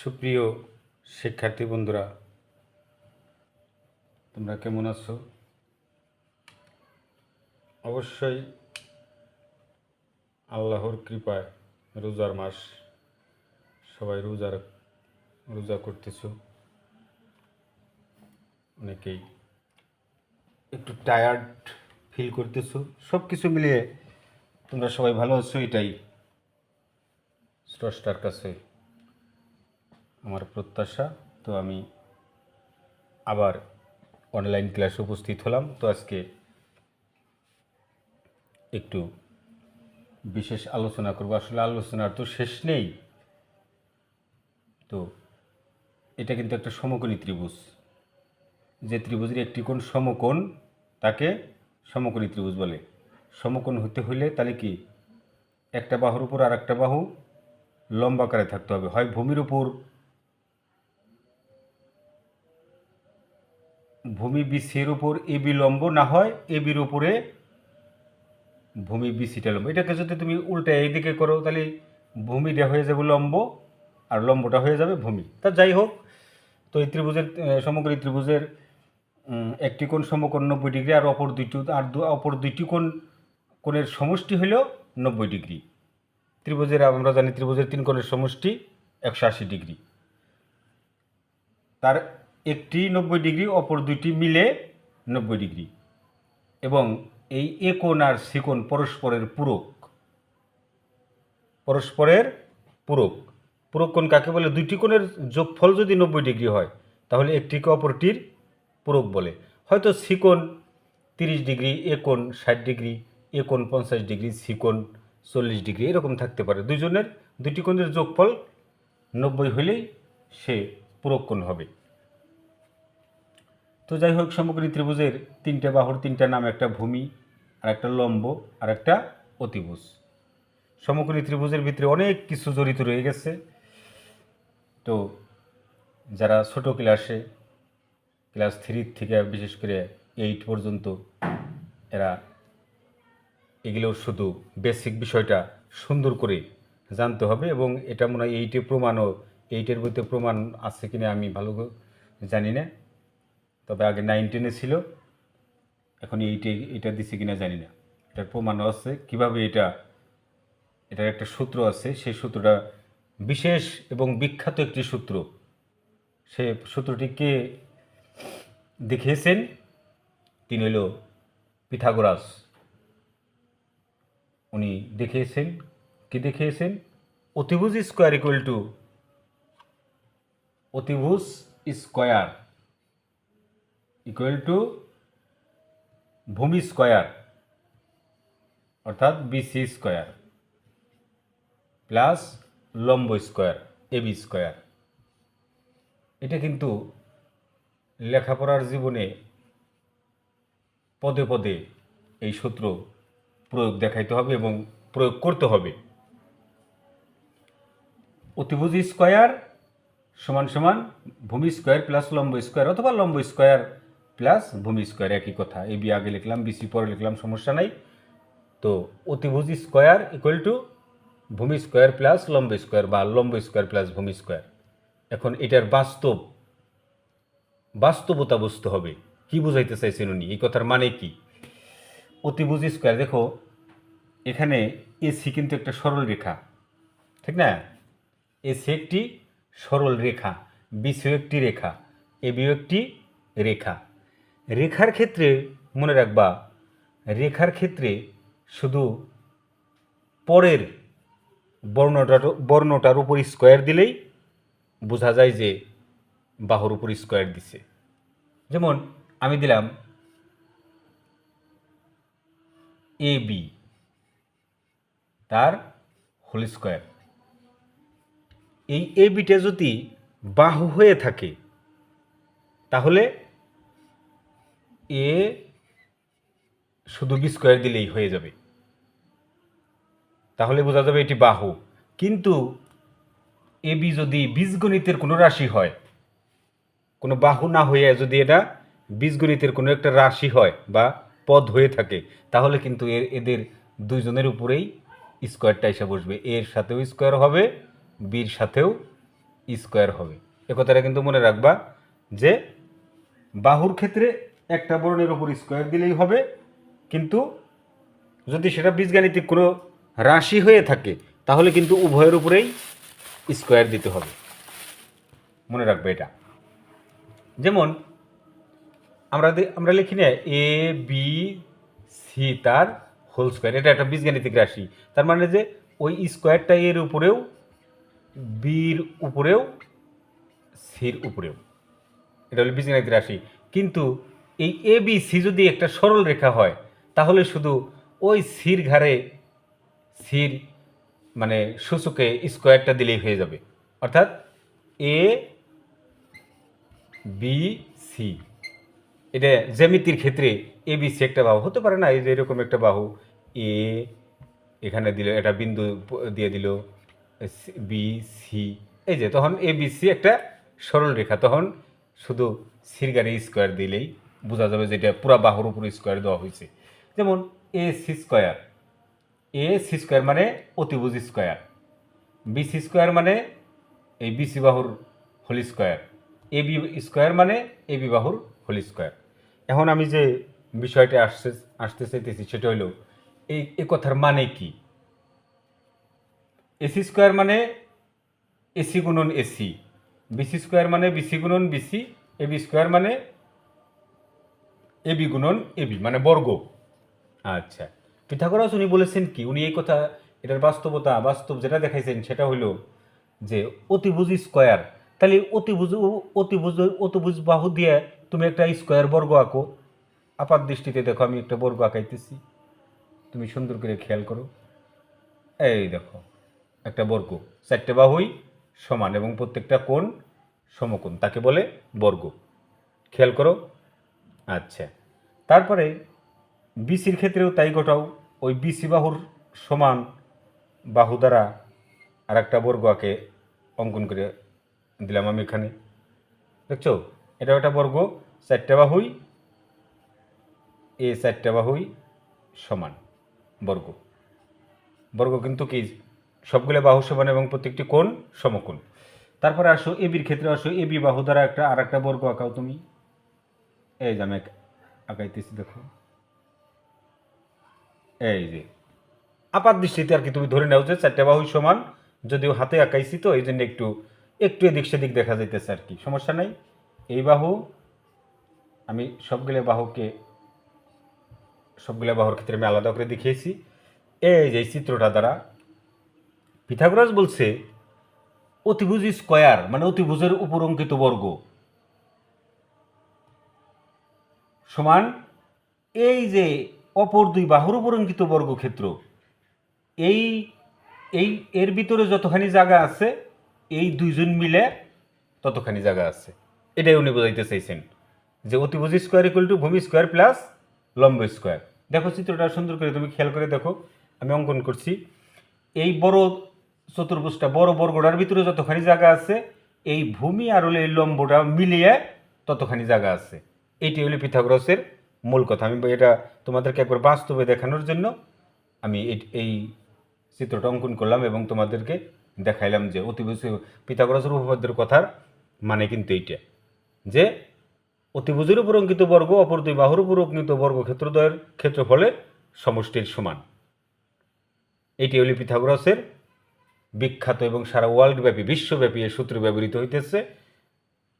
সুপ্রিয় শিক্ষার্থী বন্ধুরা, তোমরা কেমন আছো? অবশ্যই আল্লাহর কৃপায় রোজার মাস, সবাই রোজার, রোজা করতেছো। অনেকেই একটু টায়ার্ড ফিল করতেছো। সব কিছু মিলিয়ে তোমরা সবাই ভালো আছো, এটাই স্রষ্টার কাছে। আমার প্রত্যাশা। তো আমি আবার অনলাইন ক্লাসে উপস্থিত হলাম। তো আজকে একটু বিশেষ আলোচনা করব। আসলে আলোচনার তো শেষ নেই। তো এটা কিন্তু একটা সমকোণী ত্রিভুজ। যে ত্রিভুজের একটি কোণ সমকোণ, তাকে সমকোণী ত্রিভুজ বলে। সমকোণ হতে হইলে তাহলে কি? একটা বাহুর উপর আর একটা বাহু লম্বাকারে থাকতে হবে। হয় ভূমির উপর ভূমি বিসির উপর এ বি লম্ব না হয়, এ বির উপরে ভূমি বিসিটা লম্ব। এটাকে যদি তুমি উল্টা এইদিকে করো, তাহলে ভূমিটা হয়ে যাবে লম্ব, আর লম্বটা হয়ে যাবে ভূমি। তা যাই হোক, তো এই ত্রিভুজের সমগ্র ত্রিভুজের একটি কোণ সমকোণ নব্বই ডিগ্রি আর অপর দুইটি, আর অপর দুইটি কোণ, কোণের সমষ্টি হল নব্বই ডিগ্রি। ত্রিভুজের, আমরা জানি ত্রিভুজের তিন কোণের সমষ্টি একশো আশি ডিগ্রি। তার একটি নব্বই ডিগ্রি, অপর দুইটি মিলে নব্বই ডিগ্রি। এবং এই এ কোণ আর সি কোণ পরস্পরের পূরক। পরস্পরের পূরক। পূরক কোণ কাকে বলে? দুইটি কোণের যোগফল যদি নব্বই ডিগ্রি হয়, তাহলে একটিকে অপরটির পূরক বলে। হয়তো সি কোণ তিরিশ ডিগ্রি এ কোণ ষাট ডিগ্রি এ কোণ পঞ্চাশ ডিগ্রি সি কোণ চল্লিশ ডিগ্রি, এরকম থাকতে পারে। দুইজনের দুটি কোণের যোগফল নব্বই হলেই সে পূরক কোণ হবে। তো যাই হোক, সমগ্রী ত্রিভুজের তিনটে বাহুর তিনটা নাম, একটা ভূমি, আর একটা লম্ব, আর একটা অতিভুজ। সমগ্রী ত্রিভুজের ভিতরে অনেক কিছু জড়িত রয়ে গেছে। তো যারা ছোট ক্লাসে, ক্লাস থ্রি থেকে বিশেষ করে এইট পর্যন্ত, এরা এগুলো শুধু বেসিক বিষয়টা সুন্দর করে জানতে হবে এবং এটা মনে হয় এইটে প্রমাণও এইটের বইতে প্রমাণ আছে কিনা আমি ভালো জানি না। তবে আগে নাইন টেনে ছিল। এখন এইটে এটা দিছে কিনা জানি না। এটার প্রমাণও আছে। কীভাবে এটা, এটার একটা সূত্র আছে। সেই সূত্রটা বিশেষ এবং বিখ্যাত একটি সূত্র। সে সূত্রটিকে দেখিয়েছেন? তিনি হলো পিথাগোরাস। উনি দেখিয়েছেন। কি দেখিয়েছেন? অতিভুজ স্কোয়ার ইকুয়াল টু অতিভুজ স্কোয়ার ইকুয়াল টু ভূমি স্কোয়ার, অর্থাৎ বিসি স্কোয়ার প্লাস লম্ব স্কোয়ার এবি স্কোয়ার। এটা কিন্তু লেখাপড়ার জীবনে পদে পদে এই সূত্র প্রয়োগ দেখাইতে হবে এবং প্রয়োগ করতে হবে। অতিভুজ স্কোয়ার সমান সমান ভূমি স্কোয়ার প্লাস লম্ব স্কোয়ার অথবা লম্ব স্কোয়ার প্লাস ভূমি স্কোয়ার, একই কথা। এ বি আগে লিখলাম বিসি পরে লিখলাম, সমস্যা নাই। তো অতিভুজ স্কোয়ার ইকুয়াল টু ভূমি স্কোয়ার প্লাস লম্ব স্কোয়ার বা লম্ব স্কোয়ার প্লাস ভূমি স্কোয়ার। এখন এটার বাস্তব, বাস্তবতা বুঝতে হবে। কি বুঝাইতে চাইছেন উনি? এই কথার মানে কি? অতিভুজ স্কোয়ার, দেখো, এখানে এসি কিন্তু একটা সরল রেখা, ঠিক না? এসি একটি সরল রেখা বিসিও একটি রেখা এবিও একটি রেখা। রেখার ক্ষেত্রে মনে রাখবা, রেখার ক্ষেত্রে শুধু পরের বর্ণটার বর্ণটার উপর স্কোয়ার দিলেই বোঝা যায় যে বাহুর উপর স্কোয়ার দিছে। যেমন আমি দিলাম এ বি তার হোল স্কোয়ার এই এ বিটা যদি বাহু হয়ে থাকে, তাহলে এ শুধু বি স্কোয়ার দিলেই হয়ে যাবে। তাহলে বোঝা যাবে এটি বাহু। কিন্তু এ, বি যদি বীজগণিতের কোনো রাশি হয়, কোনো বাহু না হয়ে যদি এটা বীজগণিতের কোনো একটা রাশি হয় বা পদ হয়ে থাকে, তাহলে কিন্তু এর, এদের দুইজনের উপরেই স্কোয়ারটা এসে বসবে। এর সাথেও স্কোয়ার হবে বির সাথেও স্কোয়ার হবে। এ কথাটা কিন্তু মনে রাখবা যে বাহুর ক্ষেত্রে একটা বর্ণের উপর স্কোয়ার দিলেই হবে। কিন্তু যদি সেটা বীজগাণিতিক কোনো রাশি হয়ে থাকে, তাহলে কিন্তু উভয়ের উপরেই স্কোয়ার দিতে হবে। মনে রাখবে এটা। যেমন আমরা আমরা লিখি না এ, বি, সি তার হোল স্কোয়ার এটা একটা বীজগাণিতিক রাশি। তার মানে যে ওই স্কোয়ারটা এর উপরেও, বির উপরেও, সির উপরেও। এটা হলো বীজগাণিতিক রাশি। কিন্তু এই এ বি সি যদি একটা সরল রেখা হয়, তাহলে শুধু ওই সির ঘাড়ে সির মানে সূচকে স্কোয়ারটা দিলেই হয়ে যাবে। অর্থাৎ এ বি সি এটা জ্যামিতির ক্ষেত্রে এ বি সি একটা বাহু, হতে পারে না, এই যে এরকম একটা বাহু। এ এখানে দিল একটা বিন্দু দিয়ে দিল বি সি এই যে, তখন এ বি সি একটা সরল রেখা, তখন শুধু সিরগারে স্কোয়ার দিলেই বোঝা যাবে যে এটা পুরা বাহুর উপর স্কোয়ার দেওয়া হয়েছে। যেমন A C square A C square মানে অতিভুজ স্কোয়ার বি সি স্কোয়ার মানে এই বিসি বাহুর whole square A B square মানে এ বি বাহুর হোল স্কোয়ার এখন আমি যে বিষয়টা আসতে আসতে চাইতেছি সেটা হলো, এই এ কথার মানে কি? এসি স্কোয়ার মানে এসি গুণন এসি বিসি স্কোয়ার মানে বিসি গুণন বিসি এ বি স্কোয়ার মানে এ বি গুণন এ বি মানে বর্গ। আচ্ছা। পিথাগোরাস উনি বলেছেন কি, উনি এই কথা, এটার বাস্তবতা, বাস্তব যেটা দেখাইছেন সেটা হলো যে অতিভুজ স্কোয়ার। তাহলে অতিভুজ অতিভুজ অতিভুজ বাহু দিয়ে তুমি একটা স্কোয়ার বর্গ আঁকো। আপাত দৃষ্টিতে দেখো, আমি একটা বর্গ আঁকাইতেছি। তুমি সুন্দর করে খেয়াল করো। এই দেখো, একটা বর্গ। চারটে বাহুই সমান এবং প্রত্যেকটা কোণ সমকোণ, তাকে বলে বর্গ। খেয়াল করো। আচ্ছা। তারপরে বিসির ক্ষেত্রেও তাই ঘটাও। ওই বিসি বাহুর সমান বাহু দ্বারা আর একটা বর্গ আঁকে অঙ্কন করে দিলাম আমি এখানে। দেখছ? এটা একটা বর্গ। চারটে বাহুই, এ চারটে বাহুই সমান বর্গ। বর্গ কিন্তু কি? সবগুলো বাহু সমান এবং প্রত্যেকটি কোণ সমকোণ। তারপরে আসো এবির ক্ষেত্রে আসো এবি বাহু দ্বারা একটা আর একটা বর্গ আঁকাও তুমি। এই যে আমি আঁকাইতেছি দেখো। এই যে। আপাত দৃষ্টিতে আর কি তুমি ধরে নাও যে চারটে বাহু সমান, যদিও হাতে আঁকাইছি তো, এই জন্য একটু একটু এদিক সেদিক দেখা যাইতেছে আর কি। সমস্যা নাই। এই বাহু, আমি সবগুলো বাহুকে সবগুলো বাহুর ক্ষেত্রে আমি আলাদা করে দেখিয়েছি। এই যে চিত্রটা দ্বারা, পিথাগোরাস বলছে, অতিভুজ স্কোয়ার মানে অতিভুজের উপর অঙ্কিত বর্গ। সমান এই যে অপর দুই বাহুর উপর অঙ্কিত বর্গক্ষেত্র, এই এই এর ভিতরে যতখানি জায়গা আছে, এই দুইজন মিলে ততখানি জায়গা আছে। এটাই উনি বোঝাইতে চাইছেন, যে অতিভুজ স্কোয়ার ইকুয়াল টু ভূমি স্কোয়ার প্লাস লম্ব স্কোয়ার দেখো চিত্রটা সুন্দর করে তুমি খেয়াল করে দেখো, আমি অঙ্কন করছি। এই বড় চতুর্ভুজটা, বড় বর্গটার ভিতরে যতখানি জায়গা আছে, এই ভূমি আর হলো এই লম্বটা মিলিয়ে ততখানি জায়গা আছে। এইটি হলো পিথাগোরাসের মূল কথা। আমি এটা তোমাদেরকে একবার বাস্তবে দেখানোর জন্য আমি এই- চিত্রটা অঙ্কন করলাম এবং তোমাদেরকে দেখাইলাম যে অতিভুজ পিথাগোরাসের উপপাদ্যের কথার মানে কিন্তু এইটা, যে অতিভুজের উপর অঙ্কিত বর্গ, অপর দুই বাহুর উপর অঙ্কিত বর্গ ক্ষেত্রদ্বয়ের ক্ষেত্রফলের সমষ্টির সমান। এটি হলি পিথাগোরাসের বিখ্যাত এবং সারা ওয়ার্ল্ডব্যাপী বিশ্বব্যাপী এই সূত্র ব্যবহৃত হইতেছে।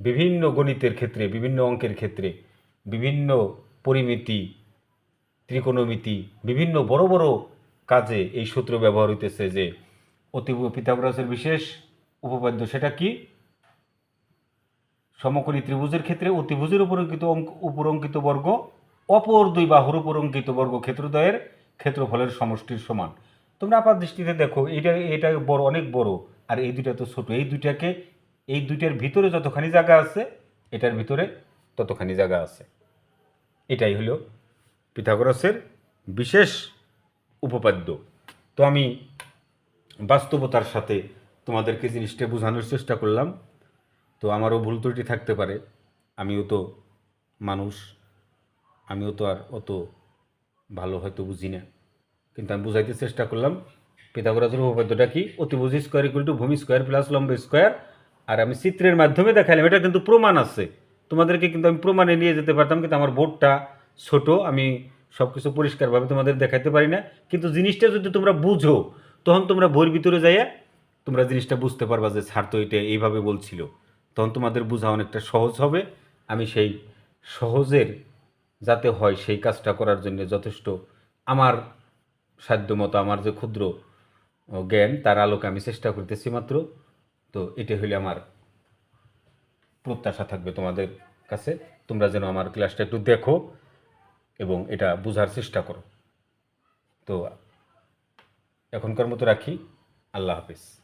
বিভিন্ন গণিতের ক্ষেত্রে, বিভিন্ন অঙ্কের ক্ষেত্রে, বিভিন্ন পরিমিতি, ত্রিকোণমিতি, বিভিন্ন বড় বড় কাজে এই সূত্র ব্যবহার হইতেছে যে অতি পিথাগোরাসের বিশেষ উপপাদ্য সেটা কি? সমকোণী ত্রিভুজের ক্ষেত্রে অতিভুজের উপর অঙ্কিত অঙ্ক উপর অঙ্কিত বর্গ, অপর দুই বাহুর উপর অঙ্কিত বর্গ ক্ষেত্রদ্বয়ের ক্ষেত্রফলের সমষ্টির সমান। তোমরা আপাত দৃষ্টিতে দেখো, এটা এটা বড়, অনেক বড়, আর এই দুইটা তো ছোট, এই দুইটাকে এই দুইটার ভিতরে যতখানি জায়গা আছে, এটার ভিতরে ততখানি জায়গা আছে। এটাই হলো পিথাগোরাসের বিশেষ উপপাদ্য। তো আমি বাস্তবতার সাথে তোমাদেরকে জিনিসটা বোঝানোর চেষ্টা করলাম। তো আমারও ভুল ত্রুটি থাকতে পারে। আমিও তো মানুষ। আমিও তো আর অত ভালো হয়তো বুঝি না। কিন্তু আমি বুঝাইতে চেষ্টা করলাম, পিথাগোরাসের উপপাদ্যটা কি? অতিভুজ স্কোয়ার ইকুয়াল টু ভূমি স্কোয়ার প্লাস লম্ব স্কোয়ার আর আমি চিত্রের মাধ্যমে দেখালাম এটা কিন্তু প্রমাণ আছে। তোমাদেরকে কিন্তু আমি প্রমাণে নিয়ে যেতে পারতাম, কিন্তু আমার বোর্ডটা ছোট, আমি সব কিছু পরিষ্কারভাবে তোমাদের দেখাতে পারি না। কিন্তু জিনিসটা যদি তোমরা বুঝো, তখন তোমরা বইয়ের ভিতরে যাইয়া তোমরা জিনিসটা বুঝতে পারবা যে স্যার তো এটা এইভাবে বলছিল। তখন তোমাদের বোঝা অনেকটা সহজ হবে। আমি সেই সহজের যাতে হয় সেই কাজটা করার জন্য যথেষ্ট আমার সাধ্যমতো, আমার যে ক্ষুদ্র জ্ঞান, তার আলোকে আমি চেষ্টা করতেছি মাত্র। তো এটা হইলে আমার প্রত্যাশা থাকবে তোমাদের কাছে। তোমরা যেন আমার ক্লাসটা একটু দেখো এবং এটা বোঝার চেষ্টা করো। তো এখনকার মতো রাখি। আল্লাহ হাফিজ।